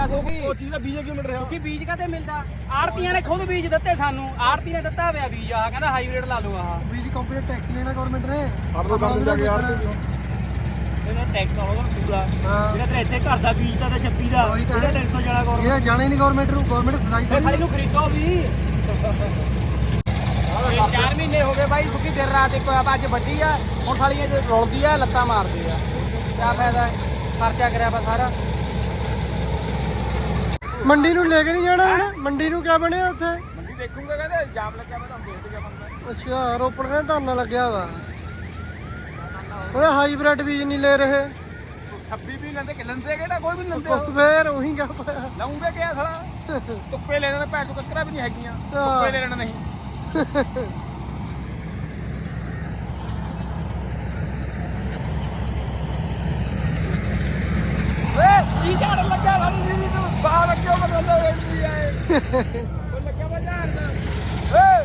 ਮਿਲਦਾ ਸੁੱਕੀ ਉਹ ਚੀਜ਼ ਦਾ ਬੀਜ ਕਿਉਂ ਮਿਲ ਰਿਹਾ? ਸੁੱਕੀ ਬੀਜ ਕਾਤੇ ਮਿਲਦਾ? ਆੜਤੀਆਂ ਨੇ ਖੁਦ ਬੀਜ ਦਿੱਤੇ ਸਾਨੂੰ। ਆੜਤੀ ਨੇ ਦਿੱਤਾ ਹੋਇਆ ਬੀਜ ਆ ਕਹਿੰਦਾ ਹਾਈਬ੍ਰਿਡ ਲਾ ਲਓ ਆਹ। ਬੀਜ ਕੰਪਨੀ ਟੈਕਸ ਲੈਣਾ ਗਵਰਨਮੈਂਟ ਨੇ। ਆਪਣੇ ਬੰਦ ਜਾ ਕੇ ਯਾਰ ਇਹਦਾ ਟੈਕਸ ਆਉਗਾ ਪੂਰਾ। ਹਾਂ। ਜਿਹੜਾ ਤੇਰੇ ਇੱਥੇ ਘਰ ਦਾ ਬੀਜ ਦਾ ਤੇ 26 ਦਾ ਉਹੀ ਤਾਂ ਇਹਦਾ ਹੈ। ਟੈਕਸ ਜਾਣਾ ਕੋਰ ਇਹ ਜਾਣੇ ਨਹੀਂ ਗਵਰਨਮੈਂਟ ਨੂੰ ਗਵਰਨਮੈਂਟ ਸੁਣਾਈ ਫਿਰ ਸਾਡੀ ਨੂੰ ਖਰੀਦੋ ਵੀ। ਇਹ ਚਾਰ ਮਹੀਨੇ ਹੋ ਗਏ ਬਾਈ ਸੁੱਕੀ ਦਿਨ ਰਾਤ ਇੱਕ ਅੱਜ ਵੱਡੀ ਆ ਹੁਣ ਸਾਲੀਆਂ ਜੇ ਰੁਲਦੀ ਆ ਲੱਤਾਂ ਮਾਰਦੀ ਆ। ਕਿਆ ਫਾਇਦਾ ਹੈ? ਖਰਚਾ ਕਰਿਆ ਵਾ ਸਾਰਾ। ਮੰਡੀ ਨੂੰ ਲੈ ਕੇ ਨਹੀਂ ਜਾਣਾ ਹੁਣ? ਮੰਡੀ ਨੂੰ ਕਿਆ ਬਣਿਆ ਉੱਥੇ? ਮੰਡੀ ਦੇਖੂਗਾ ਕਹਿੰਦੇ ਜਾਮ ਲੱਗਿਆ ਮੈਂ ਤੁਹਾਨੂੰ ਦੇਖ ਲਿਆ ਬੰਦਾ ਅੱਛਾ ਰੋਪੜ ਦੇ ਧਰਨਾ ਲੱਗਿਆ ਵਾ। ਉਹਦੇ ਹਾਈਬ੍ਰਿਡ ਬੀਜ ਨਹੀਂ ਲੈ ਰਹੇ। 26 ਵੀ ਲੈਂਦੇ ਕਿ ਲੈਂਦੇ ਕਿਹੜਾ? ਕੋਈ ਵੀ ਨੀ ਲੈਂਦੇ ਉਹ। ਫੇਰ ਉਹੀ ਗੱਲ ਪਾਇਆ ਲਾਉਂਗੇ ਕਿਆ ਸਾਲਾ? ਤੁੱਪੇ ਲੈਣੇ ਭੈਣ ਚੋ ਕੱਕਰਾ ਵੀ ਨਹੀਂ ਹੈਗੀਆਂ। ਤੁੱਪੇ ਲੈਣਾ ਨਹੀਂ। ਕੀ ਝਾੜ ਲੱਗਾ ਸਾਨੂੰ ਜੀ ਤੂੰ ਬਾਹਰ ਲੱਗਿਓ ਬਦਲਦਾ ਵੇਚਦੀ ਆਏ? ਉਹ ਲੱਗਿਆ ਵਾ ਝਾੜ ਦਾ। ਓਏ!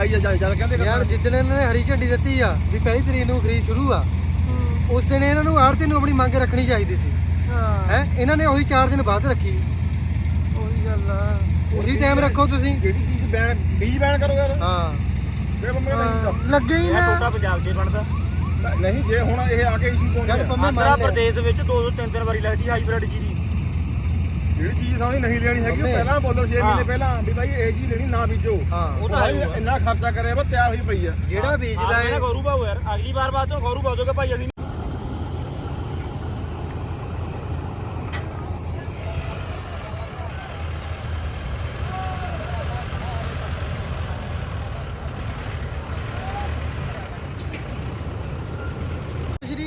ਆਈ ਜਾ ਜਾ ਕਹਿੰਦੇ ਯਾਰ ਜਿੱਦਣ ਇਹਨਾਂ ਨੇ ਹਰੀ ਝੰਡੀ ਦਿੱਤੀ ਆ ਵੀ ਪਹਿਲੀ ਤਰੀਕ ਨੂੰ ਖਰੀਦ ਸ਼ੁਰੂ ਆ ਉਸ ਦਿਨ ਇਹਨਾਂ ਨੂੰ ਆੜਤੀ ਨੂੰ ਆਪਣੀ ਮੰਗ ਰੱਖਣੀ ਚਾਹੀਦੀ ਸੀ। ਹੈ। ਇਹਨਾਂ ਨੇ ਉਹੀ 4 ਦਿਨ ਬਾਅਦ ਰੱਖੀ। ਉਹੀ ਗੱਲ ਆ। ਉਸੇ ਟਾਈਮ ਰੱਖੋ ਤੁਸੀਂ। ਜਿਹੜੀ ਚੀਜ਼ ਬੈਨ ਬੀਜ ਬੈਨ ਕਰੋ ਯਾਰ। ਹਾਂ। ਕਹਿੰਦਾ ਨਹੀਂ ਲੱਗੇ ਹੀ ਇਹ ਨਾ। ਟੋਟਾ ਪੰਜਾਬ 'ਚ ਬਣਦਾ। ਤਾਂ। ਨਹੀਂ ਜੇ ਹੁਣ ਇਹ ਆ ਕੇ ਇਸ਼ੂ ਪਹੁੰਚਿਆ ਪੰਮੇ ਆਂਧਰਾ ਪ੍ਰਦੇਸ਼ ਵਿੱਚ ਦੋ ਦੋ ਤਿੰਨ ਤਿੰਨ ਵਾਰੀ ਲੱਗਦੀ ਹਾਈਬ੍ਰਿਡ ਜੀਰੀ ਜਿਹੜੀ ਚੀਜ਼ ਸਾਨੂੰ ਨਹੀਂ ਲੈਣੀ ਹੈਗੀ ਉਹ। ਪਹਿਲਾਂ ਬੋਲੋ 6 ਹਾਂ। ਮਹੀਨੇ ਪਹਿਲਾਂ ਵੀ ਭਾਈ ਇਹ ਜੀ ਲੈਣੀ ਨਾ ਬੀਜੋ। ਹਾਂ। ਉਹ ਤਾਂ ਹੈ ਇੰਨਾ ਖਰਚਾ ਕਰਿਆ ਵਾ ਤਿਆਰ ਹੋਈ ਪਈ ਆ। ਜਿਹੜਾ ਬੀਜਦਾ ਹੈ ਗੌਰੂ ਬਾਬੂ ਯਾਰ। ਅਗਲੀ ਵਾਰ ਬਾਅਦ ਤੋਂ ਗੌਰੂ ਬਾਬੂ ਭਾਈ ਅਸੀਂ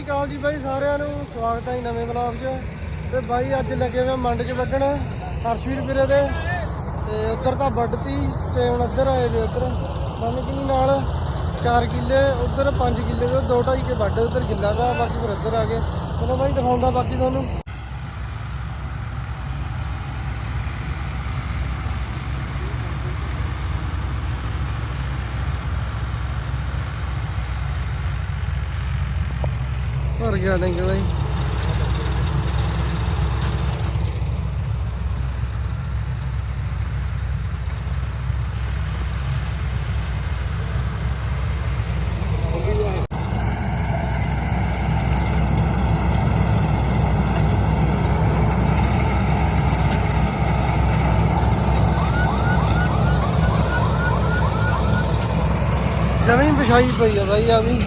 ਅਕਾਲ ਜੀ ਬਾਈ, ਸਾਰਿਆਂ ਨੂੰ ਸਵਾਗਤ ਹੈ ਜੀ ਨਵੇਂ ਵਲੌਗ 'ਚ। ਤੇ ਬਾਈ, ਅੱਜ ਲੱਗੇ ਹੋਏ ਮੰਡ 'ਚ ਵੱਢਣ ਹਰਸ਼ਵੀਰ ਵੀਰੇ ਦੇ। ਤੇ ਉੱਧਰ ਤਾਂ ਵੱਢਤੀ ਤੇ ਹੁਣ ਇੱਧਰ ਆਏ ਵੇ ਉੱਧਰ। ਮੰਨ ਕਿ ਨਾਲ 4 ਕਿੱਲੇ, ਉੱਧਰ 5 ਕਿੱਲੇ ਦੇ 2 2.5 ਕੇ ਵੱਢ, ਉੱਧਰ ਗਿੱਲਾ ਦਾ, ਬਾਕੀ ਫਿਰ ਇੱਧਰ ਆ ਗਏ। ਚਲੋ ਬਾਈ, ਦਿਖਾਉਂਦਾ ਬਾਕੀ ਤੁਹਾਨੂੰ। ਭਰ ਗਿਆ ਨਹੀਂ ਬਾਈ ਜ਼ਮੀਨ ਵਿਛਾਈ ਪਈ ਆ ਬਾਈ ਆ ਵੀ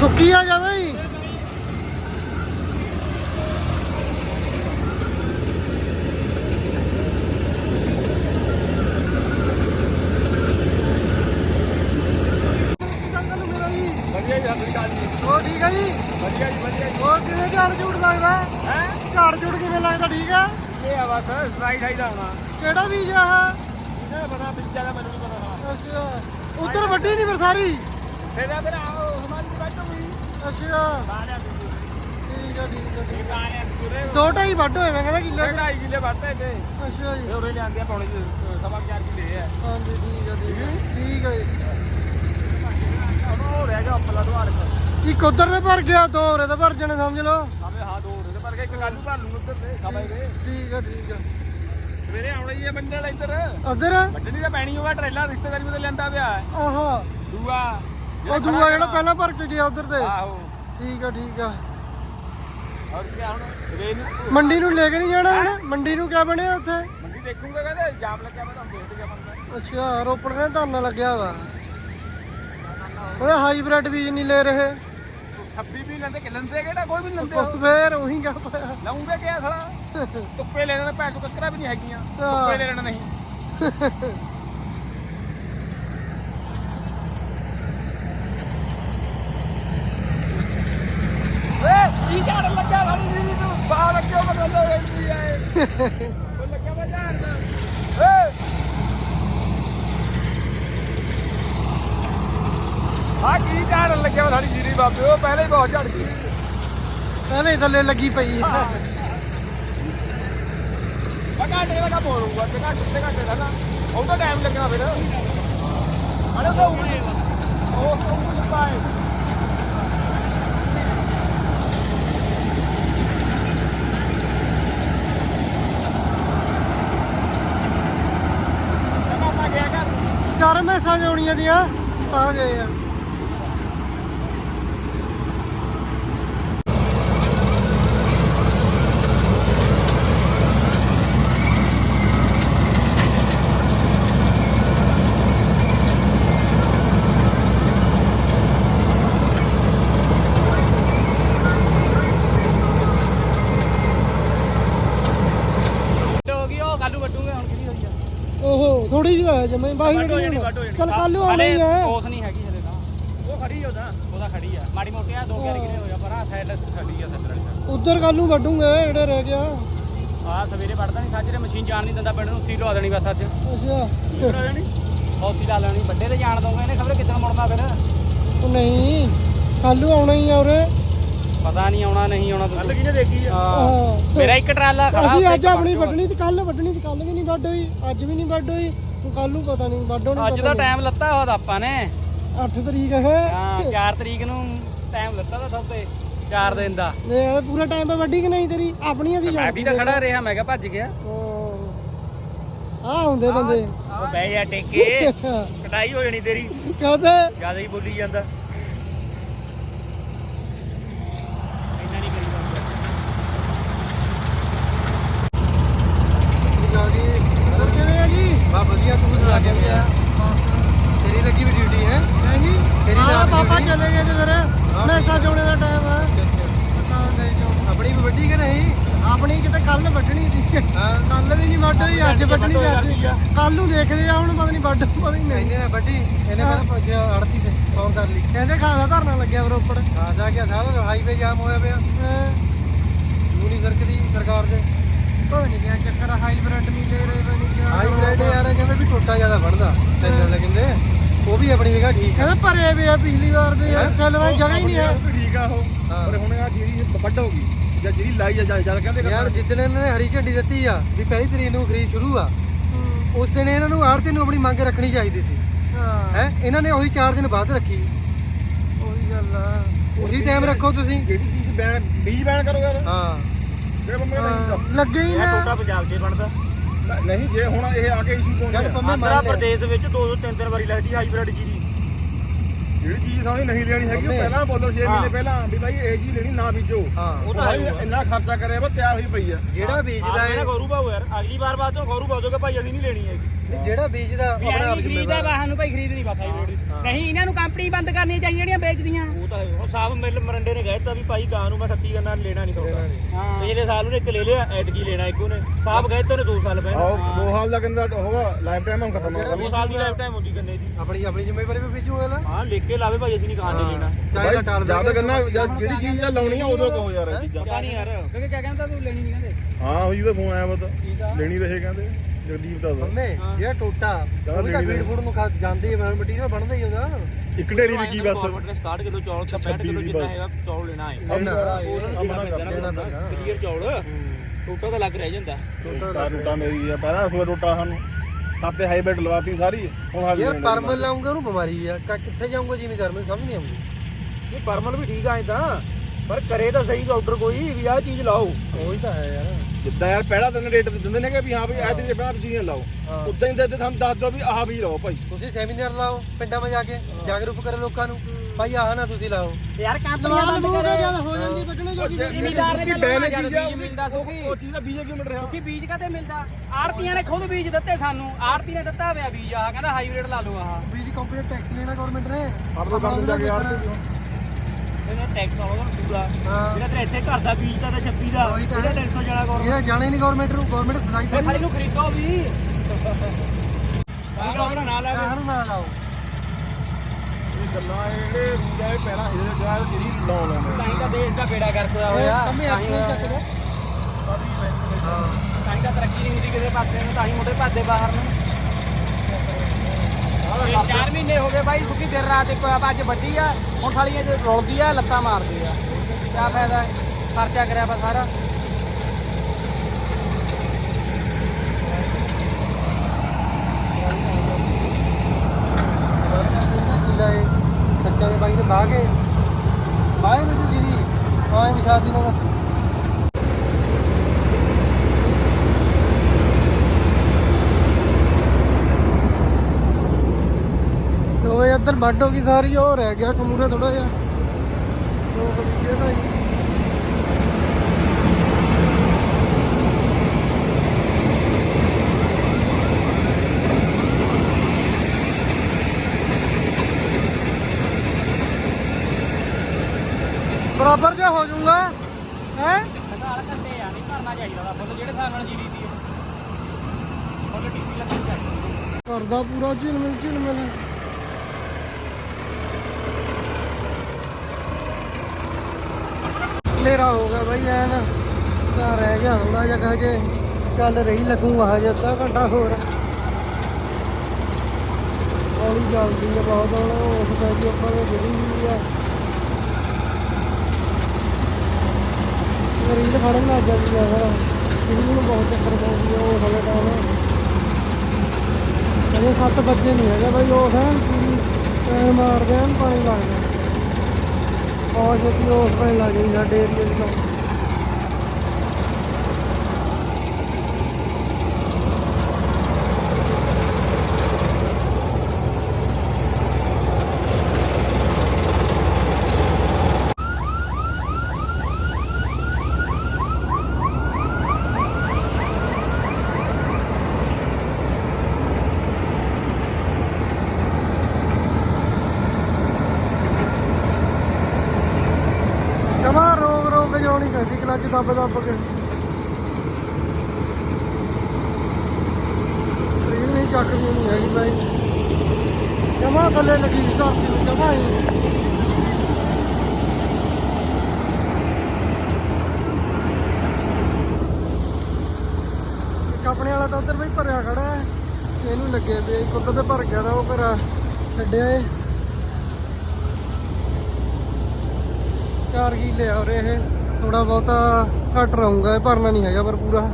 ਸੁੱਕੀ ਆ ਜਾ ਬਈ ਵਧੀਆ ਜੀ ਸਤਿ ਸ਼੍ਰੀ ਅਕਾਲ ਜੀ ਹੋਰ ਠੀਕ ਆ ਜੀ ਵਧੀਆ ਜੀ ਵਧੀਆ ਜੀ ਹੋਰ ਕਿਵੇਂ ਝਾੜ ਝੂੜ ਲੱਗਦਾ ਹੈ ਝਾੜ ਝੂੜ ਕਿਵੇਂ ਲੱਗਦਾ ਠੀਕ ਆ ਇਹ ਆ ਦਾ ਕਿਹੜਾ ਬੀਜ ਆ? ਇਹ? ਪਤਾ ਬੀਜਾ ਦਾ ਮੈਨੂੰ ਨਹੀਂ ਪਤਾ। ਅੱਛਾ। ਉਧਰ ਵੱਡੀ ਨਹੀਂ ਫਿਰ ਸਾਰੀ? ਫਿਰ ਆ ਫਿਰ ਆਓ ਸਮਾਜ ਦੀ ਬੈਠੋ ਵੀ ਅੱਛਾ। ਬਾਹਰ ਆ ਬੀਜੂ। ਠੀਕ ਆ ਠੀਕ ਆ ਠੀਕ ਇਹ ਬਾਹਰ ਆ ਪੂਰੇ ਆ। ਦੋ ਢਾਈ ਵੱਢ ਹੋਏ ਮੈਂ ਕਹਿੰਦਾ ਕਿੱਲੇ ਢਾਈ ਕਿੱਲੇ ਵੱਟੇ ਤੇ ਅੱਛਾ ਜੀ। ਇਹ ਉਰੇ ਲਿਆਂਦੇ ਆ ਪੌਣੇ ਸਵਾ ਚਾਰ ਕਿੱਲੇ ਆ। ਹਾਂਜੀ ਠੀਕ ਆ ਠੀਕ ਆ। ਠੀਕ ਆ ਜੀ। ਹੁਣ ਉਹ ਰਹਿ ਗਿਆ ਅੱਪਲਾ ਦੁਆਰ ਇੱਕ ਉਧਰ ਦੇ ਭਰ ਗਿਆ ਦੋ ਉਰੇ ਦੇ ਭਰ ਜਾਣੇ ਸਮਝ ਲਓ। ਸਾਵੇਂ ਹਾਂ ਦੋ ਉਰੇ ਤੇ ਪਰ ਇੱਕ ਕੱਲੂ ਭਰ ਲੂ ਉੱਧਰ ਤੇ ਸਵਾ ਦੇ ਠੀਕ ਆ ਠੀਕ ਆ। ਸਵੇਰੇ ਆਉਣਾ ਹੀ ਆ ਬੰਦੇ ਵਾਲਾ ਇੱਧਰ। ਉਧਰ? ਵੱਢਣੀ ਤਾਂ ਪੈਣੀ ਹੋਗਾ ਟਰੇਲਾ ਰਿਸ਼ਤੇਦਾਰੀ ਵਿੱਚ ਲੈਂਦਾ ਪਿਆ ਹੈ। ਆਹਾ। ਦੂਆ ਉਹ ਦੂਆ ਜਿਹੜਾ ਪਹਿਲਾਂ ਭਰ ਕੇ ਗਿਆ ਉਧਰ ਤੇ। ਆਹੋ। ਠੀਕ ਆ ਠੀਕ ਆ। ਔਰ ਕੀ ਹੁਣ? ਰੇਲ ਨੂੰ ਮੰਡੀ ਨੂੰ ਲੈ ਕੇ ਨਹੀਂ ਜਾਣਾ ਹੁਣ? ਮੰਡੀ ਨੂੰ ਕਿਆ ਬਣਿਆ ਉੱਥੇ? ਮੰਡੀ ਦੇਖੂਗਾ ਕਹਿੰਦੇ ਜਾਮ ਲੱਗਿਆ ਮੈਂ ਤੁਹਾਨੂੰ ਦੇਖਦੇ ਜਾਵਾਂਗਾ ਅੱਛਾ ਰੋਪੜ ਦੇ ਧਰਨਾ ਲੱਗਿਆ ਵਾ। ਉਹਦਾ ਹਾਈਬ੍ਰਿਡ ਬੀਜ ਨਹੀਂ ਲੈ ਰਹੇ। 26 ਵੀ ਲੈਂਦੇ ਕਿ ਲੈਂਦੇ ਕਿਹੜਾ? ਕੋਈ ਵੀ ਨੀ ਲੈਂਦੇ। ਫੇਰ ਉਹੀ ਗੱਲ ਪਾਇਆ ਲਾਉਂਗੇ ਕਿਆ ਸਾਲਾ? ਲੈ ਲੈਣਾ ਭੈਣ ਤੋਂ ਕੱਕਰਾ ਵੀ ਨਹੀਂ ਹੈਗੀਆਂ। ਹਾਂ। ਧੁੱਪੇ ਲੈ ਲੈਣਾ ਨਹੀਂ। ਓਏ ਕੀ ਝਾੜ ਲੱਗਿਆ ਸਾਡੀ ਜੀਰੀ ਨੂੰ ਬਾਹਰ ਲੱਗਿਓ ਬਦਲਦਾ ਵੇਚਦੀ ਆਏ। ਉਹ ਲੱਗਿਆ ਵਾ ਝਾੜ ਦਾ? ਓਏ। ਆ ਕੀ ਝਾੜ ਲੱਗਿਆ ਵਾ ਸਾਡੀ ਜੀਰੀ ਬਾਬੇ? ਉਹ ਪਹਿਲੇ ਹੀ ਬਹੁਤ ਝੜ ਗਈ। ਪਹਿਲੇ ਹੀ ਥੱਲੇ ਲੱਗੀ ਪਈ ਆ। ਮੈਂ ਘੰਟੇ ਦਾ ਕੰਮ ਹੋਊਗਾ ਤੇ ਘੰਟੇ ਤੇ ਘੰਟੇ ਦਾ ਨਾ ਉਹਦਾ ਟਾਈਮ ਲੱਗਣਾ ਫਿਰ। ਅਰੇ ਉਹ ਉਹ ਉਹ ਪਾਏ ਮੈਂ ਗਿਆ ਕਰ ਚਾਰ ਮੈਸਾਂ ਜਾਉਣੀਆਂ ਦੀਆਂ। ਆ ਗਏ ਆ ਹੋ ਗਈ ਉਹ ਕੱਲੂ ਵੱਡੂਗੇ ਹੁਣ ਕਿਹਦੀ ਹੋਈ ਆ ਓਹੋ ਥੋੜੀ ਜਿਹੀ ਹੈ ਜਮੇ ਬਾਹੀ ਵੱਢ ਹੋ ਜਾਣੀ, ਵੱਢ ਹੋ ਜਾਣੀ। ਚੱਲ ਕੱਲ ਨੂੰ ਆਉਣਾ ਹੀ। ਕੋਸ ਨਹੀਂ ਹੈਗੀ ਹਲੇ ਤਾਂ। ਉਹ ਖੜੀ ਉਹਦਾ। ਉਹਦਾ ਖੜੀ ਆ। ਮਾੜੀ ਮੋਟੀ ਆ 2 ਕਿਲੇ ਹੋ। ਜਾ ਪਰ ਆ ਸਾਈਡ ਖੜੀ ਆ ਸੈਂਟਰ ਵਾਲੀ। ਉਧਰ ਕੱਲ ਨੂੰ ਵੱਢੂਗੇ ਜਿਹੜੇ ਰਹਿ ਗਿਆ। ਆ ਸਵੇਰੇ ਵੜਦਾ ਨਹੀਂ ਸਾਜਰੇ ਮਸ਼ੀਨ ਜਾਣ ਨਹੀਂ ਦਿੰਦਾ ਪਿੰਡ ਨੂੰ ਉੱਥੇ ਲਵਾ ਦੇਣੀ ਬਸ ਅੱਜ। ਅੱਛਾ। ਉੱਥੇ ਹੀ ਲਾ ਲੈਣੀ ਵੱਡੇ ਤੇ ਜਾਣ ਦਊਗਾ ਇਹਨੇ ਖਬਰੇ ਕਿੱਦਣ ਮੁੜਨਾ ਫਿਰ? ਉਹ ਨਹੀਂ ਕੱਲ ਨੂੰ ਆਉਣਾ ਹੀ ਆ ਉਰੇ। ਪਤਾ ਨਹੀਂ ਆਉਣਾ ਨਹੀਂ ਆਉਣਾ ਕੱਲ ਕਿਹਨੇ ਦੇਖੀ ਆ। ਮੇਰਾ ਇੱਕ ਟਰਾਲਾ ਖੜਾ ਅਸੀਂ ਅੱਜ ਆਪਣੀ ਵੱਢਣੀ ਤੇ ਕੱਲ ਵੱਢਣੀ ਤੇ ਕੱਲ ਵੀ ਨਹੀਂ ਵੱਢ ਹੋਈ ਅੱਜ ਵੀ ਨਹੀਂ ਵੱਢ ਹੋਈ। ਕੱਲ ਨੂੰ ਪਤਾ ਨਹੀਂ ਵੱਢੋ ਨਹੀਂ ਅੱਜ ਦਾ ਟਾਈਮ ਲੱਤਾ ਹੋਦਾ ਆਪਾਂ ਨੇ। 8 ਤਰੀਕ ਹੈ। ਹਾਂ 4 ਤਰੀਕ ਨੂੰ ਟਾਈਮ ਲੱਤਾ ਤਾਂ ਸਭ ਤੇ 4 ਦਿਨ ਦਾ। ਨੇ ਇਹ ਪੂਰਾ ਟਾਈਮ ਪੇ ਵੱਢੀ ਕਿ ਨਹੀਂ ਤੇਰੀ? ਆਪਣੀ ਅਸੀਂ ਮੈਂ ਛੱਡ ਵੀ ਤਾਂ ਖੜਾ ਰਿਹਾ ਮੈਂ ਕਿਹਾ ਭੱਜ ਗਿਆ। ਆ ਹੁੰਦੇ ਬੰਦੇ। ਉਹ ਬਹਿ ਜਾ ਟੇਕੇ। ਕਟਾਈ ਹੋ ਜਾਣੀ ਤੇਰੀ। ਕਹਦੇ? ਜ਼ਿਆਦਾ ਹੀ ਬੋਲੀ ਜਾਂਦਾ ਇੰਨਾ ਨਹੀਂ ਕਰੀਦਾ ਹੋਰ ਕਿਵੇਂ ਆ ਜੀ ਬਾ ਵਧੀਆ ਤੂੰ ਸੁਣਾ ਕੇ ਗਿਆ ਤੇਰੀ ਲੱਗੀ ਵੀ ਡਿਊਟੀ ਹੈ ਹੈ ਜੀ ਕਿਹੜੀ ਹਾਂ ਰਾਤ ਦੀ ਪਾਪਾ? ਚਲੇ ਗਏ ਤੇ ਫਿਰ ਮੈਸਾ ਜੋਣੇ ਦਾ ਟਾਈਮ ਆ। ਜੋ। ਆਪਣੀ ਵੀ ਵੱਡੀ ਕਿ ਨਹੀਂ? ਆਪਣੀ ਕਿਤੇ ਕੱਲ ਵੱਢਣੀ ਸੀ। ਹਾਂ। ਕੱਲ ਵੀ ਨਹੀਂ ਵੱਢ ਹੋਈ ਅੱਜ ਵੱਢਣੀ ਤੇ ਅੱਜ ਕੱਲ ਨੂੰ ਦੇਖਦੇ ਆ ਹੁਣ ਪਤਾ ਨਹੀਂ ਵੱਢ ਪਤਾ ਨਹੀਂ ਨਹੀਂ। ਇਹਨੇ ਨਾ ਵੱਡੀ ਇਹਨੇ ਕਹਿੰਦਾ ਪੁੱਛਿਆ ਆੜਤੀ ਤੇ ਫੋਨ ਕਰ ਲਈ। ਕਹਿੰਦੇ ਖਾਸਾ ਧਰਨਾ ਲੱਗਿਆ ਰੋਪੜ ਆ ਜਾ ਕੇ ਸਾਰਾ ਹਾਈਵੇ ਜਾਮ ਹੋਇਆ ਪਿਆ। ਯੂਨੀ ਸਰਕਦੀ ਸਰਕਾਰ ਦੇ। ਪਤਾ ਨਹੀਂ ਕਿਆ ਚੱਕਰ ਹਾਈਬ੍ਰਿਡ ਨਹੀਂ ਲੈ ਰਹੇ ਬਣੀ ਕਿਆ। ਹਾਈਬ੍ਰਿਡ ਯਾਰ ਕਹਿੰਦੇ ਵੀ ਟੋਟਾ ਜ਼ਿਆਦਾ ਵੜਦਾ ਟੈਨਸ਼ਨ ਕਹਿੰਦੇ ਉਹ ਵੀ ਆਪਣੀ ਜਗ੍ਹਾ ਠੀਕ ਕਹਿੰਦੇ ਭਰੇ ਵੇ ਆ ਪਿਛਲੀ ਵਾਰ ਦੇ ਯਾਰ ਚੱਲਣਾ ਜਗ੍ਹਾ ਹੀ ਨਹੀਂ ਹੈ ਠੀਕ ਆ ਉਹ ਹਾਂ। ਪਰ ਹੁਣ ਆ ਜੀਰੀ ਵੱਢ ਹੋ ਗਈ ਜਾਂ ਜੀਰੀ ਲਾਈ ਜਾਂ ਜਦ ਕਹਿੰਦੇ ਯਾਰ ਜਿੱਦਣ ਇਹਨਾਂ ਨੇ ਹਰੀ ਝੰਡੀ ਦਿੱਤੀ ਆ ਵੀ ਪਹਿਲੀ ਤਰੀਕ ਨੂੰ ਖਰੀਦ ਸ਼ੁਰੂ ਆ ਉਸ ਦਿਨ ਇਹਨਾਂ ਨੂੰ ਆੜਤੀ ਨੂੰ ਆਪਣੀ ਮੰਗ ਰੱਖਣੀ ਚਾਹੀਦੀ ਸੀ। ਹਾਂ। ਹੈ? ਇਹਨਾਂ ਨੇ ਉਹੀ 4 ਦਿਨ ਬਾਅਦ ਰੱਖੀ। ਉਹੀ ਗੱਲ ਆ। ਉਸੇ ਟਾਈਮ ਰੱਖੋ ਤੁਸੀਂ। ਜਿਹੜੀ ਚੀਜ਼ ਬੈਨ ਬੀਜ ਬੈਨ ਕਰੋ ਯਾਰ। ਹਾਂ। ਜਿਹੜੇ ਬੰਦੇ ਨਹੀਂ ਹਾਂ, ਲੱਗੇ ਹੀ ਨਾ। ਪੰਜਾਬ 'ਚ ਬਣਦਾ। ਨਹੀਂ ਜੇ ਹੁਣ ਇਹ ਆ ਕੇ ਇਸ਼ੂ ਪਹੁੰਚਿਆ ਪੰਮੇ ਆਂਧਰਾ ਪ੍ਰਦੇਸ਼ ਵਿੱਚ 2 ਤੋਂ 3 ਵਾਰੀ ਲੱਗਦੀ ਹਾਈਬ੍ਰਿਡ ਜੀਰੀ ਜਿਹੜੀ ਚੀਜ਼ ਸਮਝ ਨਹੀਂ ਲੈਣੀ ਹੈਗੀ ਉਹ। ਪਹਿਲਾਂ ਬੋਲੋ 6 ਹਾਂ। ਮਹੀਨੇ ਪਹਿਲਾਂ ਵੀ ਭਾਈ ਇਹ ਜੀ ਲੈਣੀ ਨਾ ਬੀਜੋ। ਹਾਂ ਉਹ ਤਾਂ ਇੰਨਾ ਖਰਚਾ ਕਰਿਆ ਵਾ ਤਿਆਰ ਹੋਈ ਪਈ ਆ। ਜਿਹੜਾ ਬੀਜਦਾ ਹੈ। ਗੌਰੂ ਬਾਬੂ ਯਾਰ ਅਗਲੀ ਵਾਰ ਬਾਅਦ ਤੋਂ ਗੌਰੂ ਬਾਜੋਗੇ ਭਾਈ ਅਸੀਂ ਨਹੀਂ ਲੈਣੀ ਹੈਗੀ। ਜਿਹੜਾ ਬੀਜਦਾ ਵੀ ਆਪਣਾ ਆਪ ਐਂ ਖਰੀਦਾ ਜ਼ਿੰਮੇਵਾਰ ਵਾਹਨ ਨੂੰ ਭਾਈ ਖਰੀਦ ਨਹੀਂ ਬਸ ਹਾਈਬ੍ਰਿਡ ਨਹੀਂ ਇਹਨਾਂ ਨੂੰ ਕੰਪਨੀ ਬੰਦ ਕਰਨੀਆਂ ਚਾਹੀਦੀਆਂ ਜਿਹੜੀਆਂ ਵੇਚਦੀਆਂ। ਉਹ ਤਾਂ ਹੈ। ਹੁਣ ਸਾਬ ਮਿਲ ਮਰੰਡੇ ਨੇ ਕਹਿਤਾ ਵੀ ਭਾਈ ਗਾਂ ਨੂੰ ਮੈਂ 38 ਗੰਨਾ ਲੈਣਾ ਨਹੀਂ ਤੁਹਾਡਾ ਹਾਂ। ਪਿਛਲੇ ਸਾਲ ਉਹਨੇ ਇੱਕ ਲੈ ਲਿਆ ਐਤਕੀ ਲੈਣਾ ਇੱਕ ਉਹਨੇ। ਸਾਬ ਕਹਿਤਾ ਉਹਨੇ 2 ਸਾਲ ਪਹਿਲਾਂ। ਆਹ ਦੋ ਹਾਲ ਦਾ ਕਹਿੰਦਾ ਹੋਗਾ ਲਾਈਫ ਟਾਈਮ ਹੁਣ ਖਤਮ ਹੋ ਦੋ ਸਾਲ ਦੀ ਲਾਈਫ ਟਾਈਮ ਹੁੰਦੀ ਗੰਨੇ ਦੀ। ਆਪਣੀ ਆਪਣੀ ਜ਼ਿੰਮੇਵਾਰੀ ਵੀ ਬੀਜੂ ਵਾਲਾ ਹਾਂ ਲਿਖ ਕੇ ਲਾਵੇ ਭਾਈ ਅਸੀਂ ਨਹੀਂ ਕਹਾਂ ਲੈਣਾ। ਚਾਹੇ ਦਾ ਟਾਲ ਜਦ ਗੰਨਾ ਜਦ ਜਿਹੜੀ ਚੀਜ਼ ਆ ਲਾਉਣੀ ਆ ਉਦੋਂ ਕਹੋ ਯਾਰ ਇਹ ਚੀਜ਼ਾਂ। ਪਤਾ ਨਹੀਂ ਯਾਰ। ਕਿਉਂਕਿ ਕਿਆ ਕਹਿੰਦਾ ਤੂੰ ਲੈਣੀ ਨਹੀਂ ਕਹਿੰਦੇ। ਹਾਂ ਉਹੀ ਤਾਂ ਫੋਨ ਆਇਆ ਬਤਾ ਲੈਣੀ ਰਹੇ ਕਹਿੰਦੇ। ਜਗਦੀਪ ਦਾ। ਮੰਮੇ ਜਿਹੜਾ ਟੋਟਾ ਉਹ ਤਾਂ ਫੀਡ ਫੂਡ ਨੂੰ ਖਾ ਜਾਂਦੀ ਹੈ ਮਟੀਰੀਅਲ ਬਣਦਾ ਹੀ ਉਹਦਾ। ਇੱਕ ਢੇਰੀ ਵੀ ਕੀ ਬਸ? 60 ਕਿਲੋ ਚੌਲ ਦਾ 65 ਕਿਲੋ ਜਿੰਨਾ ਹੈਗਾ ਚੌਲ ਲੈਣਾ ਹੈ। ਅਮਨਾ ਕਲੀਅਰ ਚੌਲ। ਟੋਟਾ ਤਾਂ ਲੱਗ ਰਹਿ ਜਾਂਦਾ। ਟੋਟਾ ਟੋਟਾ ਮੇਰੀ ਆ ਪਹਿਲਾਂ ਸੋ ਟੋਟਾ ਸਾਨੂੰ। ਸਾਤੇ ਹਾਈਬ੍ਰਿਡ ਲਵਾਤੀ ਸਾਰੀ ਹੁਣ ਹਾਲੀ ਯਾਰ ਪਰਮਲ ਲਾਉਂਗਾ ਉਹਨੂੰ ਬਿਮਾਰੀ ਆ। ਕਾ ਕਿੱਥੇ ਜਾਊਂਗਾ ਜ਼ਿਮੀਦਾਰ ਮੈਨੂੰ ਸਮਝ ਨਹੀਂ ਆਉਂਦੀ। ਇਹ ਪਰਮਲ ਵੀ ਠੀਕ ਆਏ ਤਾਂ। ਪਰ ਕਰੇ ਤਾਂ ਸਹੀ ਆਰਡਰ ਕੋਈ ਵੀ ਆਹ ਚੀਜ਼ ਲਾਓ। ਉਹੀ ਤਾਂ ਹੈ ਯਾਰ। ਜਿੱਦਾਂ ਯਾਰ ਪਹਿਲਾਂ ਤਾਂ ਰੇਟ ਦਿੰਦੇ ਨੇ ਕਿ ਵੀ ਹਾਂ ਵੀ ਐ ਤੇ ਪਹਿਲਾਂ ਬੀਜ ਲਾਓ। ਹਾਂ। ਉਦਾਂ ਹੀ ਦੇ ਸਾਨੂੰ ਦੱਸ ਦਿਓ ਵੀ ਆਹ ਬੀਜ ਲਾਓ ਭਾਈ। ਤੁਸੀਂ ਸੈਮੀਨਾਰ ਲਾਓ ਪਿੰਡਾਂ 'ਚ ਜਾ ਕੇ ਜਾਗਰੂਕ ਕਰੋ ਲੋਕਾਂ ਨੂੰ ਭਾਈ ਆਹ ਨਾ ਤੁਸੀਂ ਲਾਓ। ਯਾਰ ਕੰਪਨੀਆਂ ਬੰਦ ਕਰੇ। ਜਦ ਹੋ ਜਾਂਦੀ ਵੱਢਣੇ ਜੋਗੀ ਜ਼ਿਮੀਦਾਰ ਨੇ ਚੱਲਣਾ ਬੈਨ ਆ ਬੀਜ ਮਿਲਦਾ ਉਹ- ਸੁੱਕੀ। ਉਹ ਚੀਜ਼ ਦਾ ਬੀਜ ਕਿਉਂ ਮਿਲ ਰਿਹਾ ਕਿ ਬੀਜ ਕਾਤੇ ਮਿਲਦਾ? ਆੜਤੀਆਂ ਨੇ ਖੁਦ ਬੀਜ ਦਿੱਤੇ ਸਾਨੂੰ। ਆੜਤੀ ਨੇ ਦਿੱਤਾ ਹੋਇਆ ਬੀਜ ਆ ਕਹਿੰਦਾ ਹਾਈਬ੍ਰਿਡ ਲਾ ਲਓ ਆਹ। ਬੀਜ ਕੰਪਨੀ ਟੈਕਸ ਲੈਣਾ ਗਵਰਨਮੈਂਟ ਨੇ। ਆਪਣੇ ਕੰਮ ਜਾ ਕੇ ਯਾਰ ਤੇ ਇਹਦਾ ਟੈਕਸ ਆਉਗਾ ਪੂਰਾ। ਹਾਂ। ਜਿਹੜਾ ਤੇਰੇ ਇੱਥੇ ਘਰ ਦਾ ਬੀਜ ਦਾ ਤੇ 26 ਦਾ ਉਹੀ ਤਾਂ। ਇਹਦਾ ਹੈ। ਟੈਕਸ ਹੋ ਜਾਣਾ ਗੌਰ ਇਹ ਜਾਣੇ ਨਹੀਂ ਗਵਰਨਮੈਂਟ ਨੂੰ ਗਵਰਨਮੈਂਟ ਸੁਣਾਈ ਫਿਰ ਖਾਲੀ ਨੂੰ ਖਰੀਦੋ ਵੀ। ਆਪਣਾ ਨਾ ਲੈ ਨੂੰ ਨਾ ਲਾਓ ਇਹ ਗੱਲਾਂ ਇਹ ਜਿਹੜੇ ਰੂਲ ਆ ਇਹ ਪਹਿਲਾਂ ਇਹਦੇ ਜਿਹੜਾ ਜਿਹੜੀ ਲਾਉਣ ਲਾਉਂਦੇ ਤਾਂ ਹੀ ਤਾਂ ਦੇਸ਼ ਦਾ ਬੇੜਾ ਕਰਦਾ ਓਏ ਹੋਇਆ। ਕੰਮੇ ਤਾਂ ਹੀ ਐਕਸਲ ਚੱਕ ਦੇ ਤਾਂ ਹੀ ਤਾਂ ਤਰੱਕੀ ਨਹੀਂ ਹੁੰਦੀ ਕਿਸੇ ਪਾਸੇ ਨੂੰ ਤਾਂ ਹੀ ਮੁੰਡੇ ਭੱਜਦੇ ਬਾਹਰ ਨੂੰ। ਇਹ ਚਾਰ ਮਹੀਨੇ ਹੋ ਗਏ ਬਾਈ, ਕਿਉਂਕਿ ਦਿਨ ਰਾਤ ਇੱਕ ਅੱਜ ਵੱਡੀ ਆ। ਹੁਣ ਸਾਲੀਆਂ ਜੇ ਰੁਲਦੀ ਆ, ਲੱਤਾਂ ਮਾਰਦੀ ਆ। ਕਿਆ ਫਾਇਦਾ ਖਰਚਾ ਕਰਿਆ ਵਾ ਸਾਰਾ। ਕਿੱਲਾ ਇਹ ਕੱਚਾ ਦੇ ਬਾਈ ਨੇ ਲਾ ਕੇ। ਬਾਏ ਮੈਨੂੰ ਜਿਹੜੀ ਆਏ ਵਿਖਾ ਦੀ ਨਾ ਦੋ ਇੱਧਰ ਵੱਢ ਹੋ ਗਈ ਸਾਰੀ ਉਹ ਰਹਿ ਗਿਆ ਕਮੂਰੇ ਥੋੜਾ ਜਿਹਾ। ਦੋ ਕਬੀਲੇ ਦਾ ਜੀ ਬਰਾਬਰ ਜਿਹਾ ਹੋ ਜਾਊਗਾ ਹੈ ਨਾਲ ਕੰਡੇ ਆ ਨਹੀਂ ਕਰਨਾ ਚਾਹੀਦਾ ਦਾ ਫੁੱਲ ਜਿਹੜੇ ਹਿਸਾਬ ਨਾਲ ਜੀਰੀ ਦੀ ਹੈ ਫੁੱਲ ਟੀਪੀ ਲੱਗਣੀ ਚਾਹੀਦੀ ਕਰਦਾ ਪੂਰਾ ਝਿਲਮਿਲ ਝਿਲਮਿਲ ਹਨੇਰਾ ਹੋ ਗਿਆ ਬਾਈ ਐਨ ਤਾਂ ਥੋੜਾ ਜਿਹਾ ਕਹ ਚੱਲ ਰਹੀ ਲੱਗੂਗਾ ਹਜੇ ਅੱਧਾ ਘੰਟਾ ਹੋਰ। ਹੌਲੀ ਚੱਲਦੀ ਆ ਬਹੁਤ ਹੁਣ, ਉਸ ਪੈ ਗਈ ਆਪਾਂ ਨੂੰ ਜਿਹੜੀ ਵੀ ਆ। ਰੀਲ ਫੜਨ ਲੱਗ ਜਾਂਦੀ ਆ ਫਿਰ। ਜਿਹਨੂੰ ਨੂੰ ਬਹੁਤ ਚੱਕਰ ਪਾਉਂਦੀ ਆ ਉਹ ਹਲੇ ਟਾਈਮ ਅਜੇ 7 ਵਜੇ ਨਹੀਂ ਹੈਗਾ ਬਾਈ ਉਹ ਹੈ ਪੂਰੀ ਮਾਰਦੇ ਹਨ ਪਾਣੀ ਲੱਗਦਾ ਬਹੁਤ ਛੇਤੀ ਉਸ ਪਾਣੀ ਲੱਗ ਗਈ ਸਾਡੇ ਏਰੀਆ ਦੇ ਨਾਲ ਜਮਾ ਰੋਕ ਰੋਕ ਕੇ ਜਾਣੀ ਪੈਂਦੀ ਕਲੱਚ ਦੱਬ ਦੱਬ ਕੇ ਰੀਲ ਨਹੀਂ ਹੈਗੀ ਬਾਈ। ਜਮਾ ਥੱਲੇ ਲੱਗੀ ਧਰਤੀ ਜਮਾ ਹੀ ਆਪਣੇ ਵਾਲਾ ਤਾਂ ਉਧਰ ਬਈ ਭਰਿਆ ਖੜਾ ਹੈ। ਇਹਨੂੰ ਲੱਗੇ ਵੀ ਇੱਕ ਉੱਧਰ ਤੇ ਭਰ ਗਿਆ ਤਾਂ ਉਹ ਭਰਾ ਛੱਡਿਆ ਏ। ਚਾਰ ਕੀ ਲਿਆ ਉਰੇ ਇਹ। ਥੋੜਾ ਬਹੁਤਾ ਘੱਟ ਰਹੂੰਗਾ, ਇਹ ਭਰਨਾ ਨਹੀਂ ਹੈਗਾ ਪਰ ਪੂਰਾ।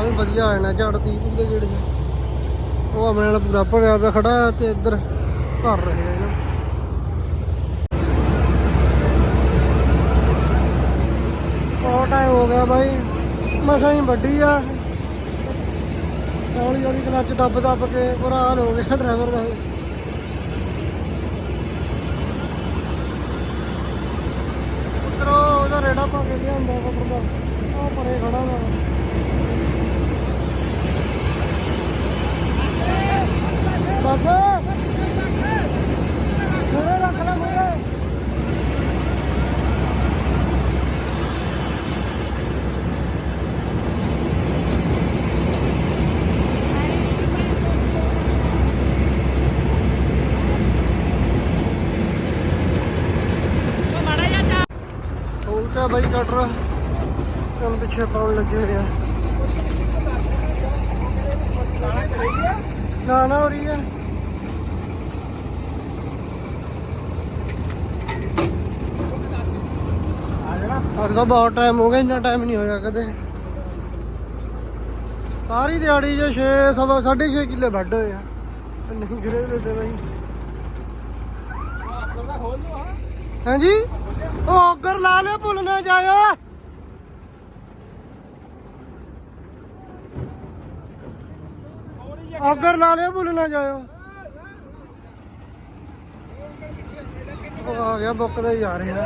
ਆ ਵੀ ਵਧੀਆ ਆ ਜਾਣਾ ਝੜ ਤੀ ਤੂੰ ਦੇ ਜਿਹੜੇ ਉਹ ਆਪਣੇ ਨਾਲ ਪੂਰਾ ਭਰਿਆ ਪਿਆ ਖੜਾ ਤੇ ਇੱਧਰ ਭਰ ਰਹੇ ਆ ਇਹਨਾਂ ਬਹੁਤ ਟਾਈਮ ਹੋ ਗਿਆ ਬਾਈ, ਮਸਾਂ ਹੀ ਵੱਡੀ ਆ। ਹੌਲੀ ਹੌਲੀ ਕਲੱਚ ਦੱਬ ਦੱਬ ਕੇ ਬੁਰਾ ਹਾਲ ਹੋ ਗਿਆ ਡਰਾਈਵਰ ਦਾ। ਵੀ। ਉਹਦਾ ਰੇੜਾ ਪਾ ਕੇ ਲਿਆਂਦਾ ਉਹ ਪਰੇ ਖੜਾ ਵਾ। ਬਸ ਮੇਰੇ ਰੱਖ ਲੈ ਮੇਰੇ ਖੋਲਤਾ ਬਾਈ ਕਟਰ ਕੰਮ ਪਿੱਛੇ ਪਾਉਣ ਲੱਗੇ ਹੋਏ ਆ। ਅੱਜ ਤਾਂ ਬਹੁਤ ਟਾਈਮ ਹੋ ਗਿਆ, ਇੰਨਾ ਟਾਈਮ ਨਹੀਂ ਹੋਇਆ ਕਦੇ। ਸਾਰੀ ਦਿਹਾੜੀ ਜੋ 6 ਸਵਾ 6.5 ਕਿੱਲੇ ਵੱਢ ਹੋਏ ਨਹੀਂ ਗਰੇ ਦੇ ਤੇ ਬਾਈ। ਹਾਂਜੀ? ਉਹ ਔਗਰ ਲਾ ਲੈ ਭੁੱਲ ਨਾ ਜਾਇਓ। ਔਗਰ ਲਾ ਲੈ ਭੁੱਲ ਨਾ ਜਾਇਓ। ਆ ਗਿਆ, ਬੁੱਕ ਦਾ ਯਾਰ ਇਹਦਾ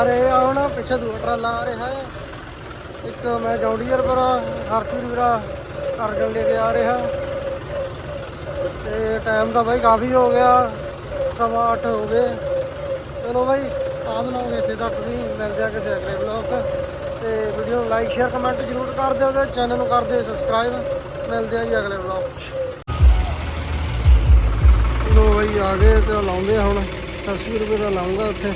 ਬਾਈ ਰਹੇ ਆ ਹੁਣ, ਪਿੱਛੇ ਦੂਆ ਟਰਾਲਾ ਆ ਰਿਹਾ ਹੈ ਇੱਕ ਮੈਂ ਜੌਂਡੀਅਰ ਪਰ ਹਰਪੀਰ ਵੀਰਾ ਅਰਗਨ ਲੈ ਕੇ ਆ ਰਿਹਾ। ਤੇ ਟਾਈਮ ਤਾਂ ਬਾਈ ਕਾਫੀ ਹੋ ਗਿਆ, ਸਵਾ ਅੱਠ ਹੋ ਗਏ। ਚਲੋ ਬਾਈ ਆ ਲਾਉਂਗੇ ਇੱਥੇ ਤੱਕ ਵੀ ਮਿਲਦੇ ਆ ਕਿਸੇ ਅਗਲੇ ਵਲੌਗ ਤੇ। ਵੀਡੀਓ ਨੂੰ ਲਾਈਕ ਸ਼ੇਅਰ ਕਮੈਂਟ ਜ਼ਰੂਰ ਕਰ ਦਿਓ ਤੇ ਚੈਨਲ ਨੂੰ ਕਰ ਦਿਓ ਸਬਸਕ੍ਰਾਈਬ ਮਿਲਦੇ ਆ ਜੀ ਅਗਲੇ ਵਲੌਗ 'ਚ। ਲੋ ਬਾਈ, ਆ ਗਏ ਤੇ ਲਾਉਂਦੇ ਆ ਹੁਣ। 80 ਰੁਪਏ ਦਾ ਲਾਉਂਗਾ ਉੱਥੇ।